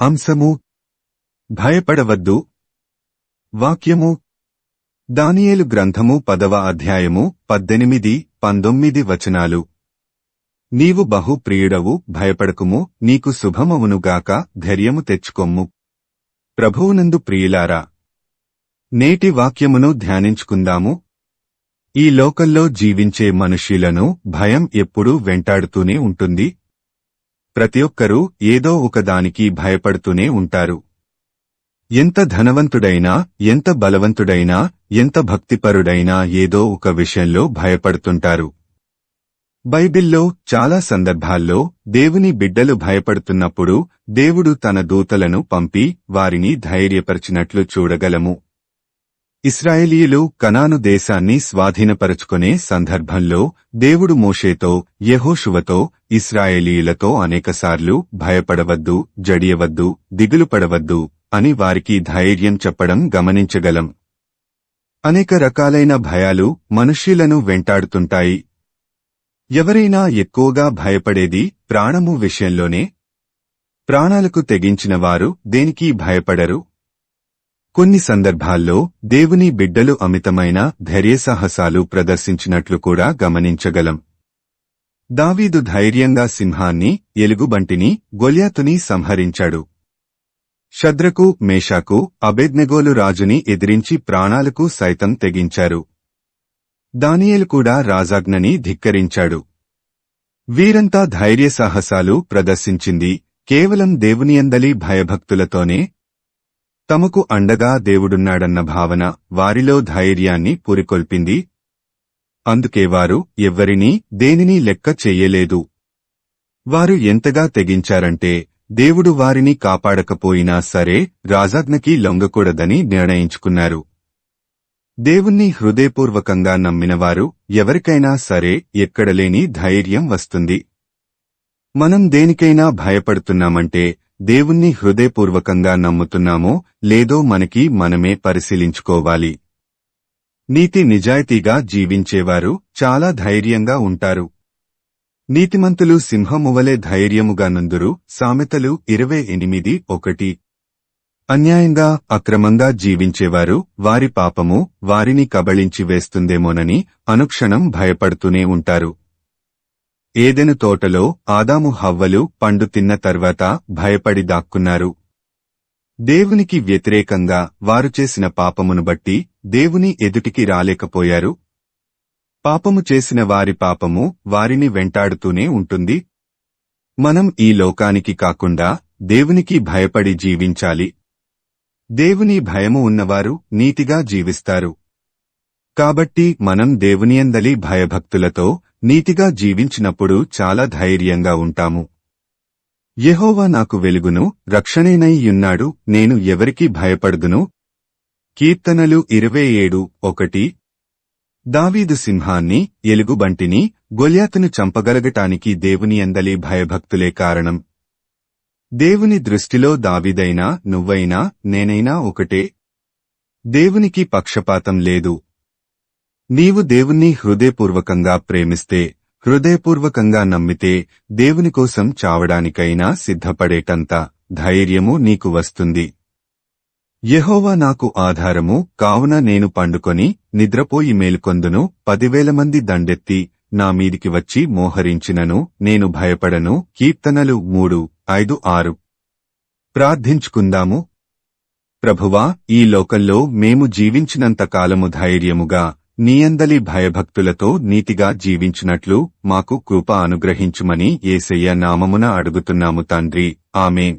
అంశము భయపడవద్దు వాక్యము దానియేలు గ్రంథము పదవ అధ్యాయము పద్దెనిమిది పంతొమ్మిది వచనాలు నీవు బహు ప్రియుడవు భయపడకుము నీకు శుభమవునుగాక ధైర్యము తెచ్చుకొమ్ము ప్రభువునందు ప్రియులారా నేటి వాక్యమును ధ్యానించుకుందాము ఈ లోకల్లో జీవించే మనుష్యులను భయం ఎప్పుడూ వెంటాడుతూనే ఉంటుంది ప్రతి ఒక్కరూ ఏదో ఒకదానికి భయపడుతూనే ఉంటారు. ఎంత ధనవంతుడైనా ఎంత బలవంతుడైనా ఎంత భక్తిపరుడైనా ఏదో ఒక విషయంలో భయపడుతుంటారు. బైబిల్లో చాలా సందర్భాల్లో దేవుని బిడ్డలు భయపడుతున్నప్పుడు దేవుడు తన దూతలను పంపి వారిని ధైర్యపరిచినట్లు చూడగలము. ఇస్రాయేలీయులు కనాను దేశాన్ని స్వాధీనపరచుకునే సందర్భంలో దేవుడు మోషేతో యహోషువతో ఇస్రాయేలీయులతో అనేకసార్లు భయపడవద్దు జడియవద్దు దిగులు పడవద్దు అని వారికి ధైర్యం చెప్పడం గమనించగలం. అనేక రకాలైన భయాలు మనుష్యులను వెంటాడుతుంటాయి. ఎవరైనా ఎక్కువగా భయపడేది ప్రాణము విషయంలోనే? ప్రాణాలకు తెగించిన వారు దేనికి భయపడరు? కొన్ని సందర్భాల్లో దేవుని బిడ్డలు అమితమైన ధైర్యసాహసాలు ప్రదర్శించినట్లు కూడా గమనించగలం. దావీదు ధైర్యంగా సింహాన్ని ఎలుగుబంటిని గొల్యాతుని సంహరించాడు. శద్రకు మేషాకు అబెద్నెగోలు రాజుని ఎదిరించి ప్రాణాలకు సైతం తెగించారు. దానియేలు కూడా రాజాజ్ఞని ధిక్కరించాడు. వీరంతా ధైర్యసాహసాలు ప్రదర్శించింది కేవలం దేవునియందలి భయభక్తులతోనే తమకు అండగా దేవుడున్నాడన్న భావన వారిలో ధైర్యాన్ని పురికొల్పింది. అందుకే వారు ఎవ్వరినీ దేనినీ లెక్క చెయ్యలేదు వారు ఎంతగా తెగించారంటే దేవుడు వారిని కాపాడకపోయినా సరే రాజాజ్ఞకి లొంగకూడదని నిర్ణయించుకున్నారు. దేవుణ్ణి హృదయపూర్వకంగా నమ్మినవారు ఎవరికైనా సరే ఎక్కడలేని ధైర్యం వస్తుంది. మనం దేనికైనా భయపడుతున్నామంటే దేవుణ్ణి హృదయపూర్వకంగా నమ్ముతున్నామో లేదో మనకి మనమే పరిశీలించుకోవాలి. నీతి నిజాయితీగా జీవించేవారు చాలా ధైర్యంగా ఉంటారు. నీతిమంతులు సింహమువలే ధైర్యముగా నందురు. సామెతలు ఇరవై ఎనిమిది ఒకటి. అన్యాయంగా అక్రమంగా జీవించేవారు వారి పాపము వారిని కబళించి వేస్తుందేమోనని అనుక్షణం భయపడుతూనే ఉంటారు. ఏదెను తోటలో ఆదాము హవ్వలు పండు తిన్న తర్వాత భయపడి దాక్కున్నారు. దేవునికి వ్యతిరేకంగా వారు చేసిన పాపమును బట్టి దేవుని ఎదుటికి రాలేకపోయారు. పాపము చేసిన వారి పాపము వారిని వెంటాడుతూనే ఉంటుంది. మనం ఈ లోకానికి కాకుండా దేవునికి భయపడి జీవించాలి. దేవుని భయము ఉన్నవారు నీతిగా జీవిస్తారు. కాబట్టి మనం దేవునియందలి భయభక్తులతో నీతిగా జీవించినప్పుడు చాలా ధైర్యంగా ఉంటాము. యెహోవా నాకు వెలుగును రక్షణేనయ్యున్నాడు నేను ఎవరికి భయపడుదును? కీర్తనలు ఇరవై ఏడు ఒకటి. దావీదు సింహాన్ని ఎలుగుబంటిని గొల్యాతును చంపగలగటానికి దేవుని అందలి భయభక్తులే కారణం. దేవుని దృష్టిలో దావీదైనా నువ్వైనా నేనైనా ఒకటే. దేవునికి పక్షపాతం లేదు. నీవు దేవుణ్ణి హృదయపూర్వకంగా ప్రేమిస్తే హృదయపూర్వకంగా నమ్మితే దేవుని కోసం చావడానికైనా సిద్ధపడేటంత ధైర్యము నీకు వస్తుంది. యహోవా నాకు ఆధారము కావున నేను పండుకొని నిద్రపోయి మేలుకొందును పదివేల మంది దండెత్తి నా మీదికి వచ్చి మోహరించినను నేను భయపడను. కీర్తనలు మూడు ఐదు ఆరు. ప్రార్థించుకుందాము. ప్రభువా ఈ లోకంలో మేము జీవించినంత కాలము ధైర్యముగా నీయందలి భయభక్తులతో నీతిగా జీవించినట్లు మాకు కృప అనుగ్రహించుమని ఏసయ్య నామమున అడుగుతున్నాము తండ్రి. ఆమెన్.